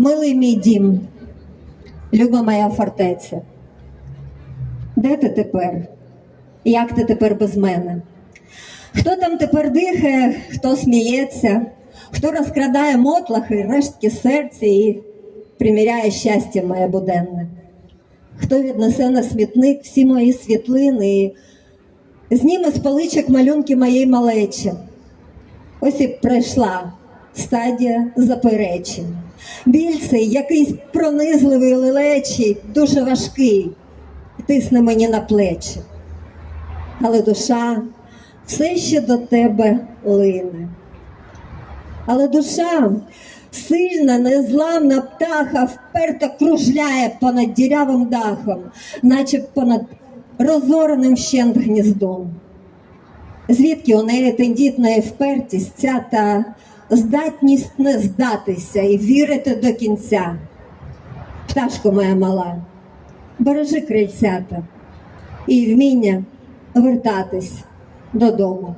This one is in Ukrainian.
Милий мій дім, люба моя фортеця. Де ти тепер? Як ти тепер без мене? Хто там тепер дихає, хто сміється, хто розкрадає мотлахи, рештки серця і приміряє щастя моє буденне? Хто віднесе на смітник всі мої світлини і зніме з поличок малюнки моєї малечі? Ось і пройшла стадія заперечень. Біль цей якийсь пронизливий лелечий, дуже важкий, тисне мені на плечі. Але душа все ще до тебе лине. Але душа сильна, незламна птаха вперто кружляє понад дірявим дахом, наче понад розореним щент гніздом. Звідки у неї тендітна і впертість ця та здатність не здатися і вірити до кінця. Пташко моя мала, бережи крильцята і вміння вертатись додому.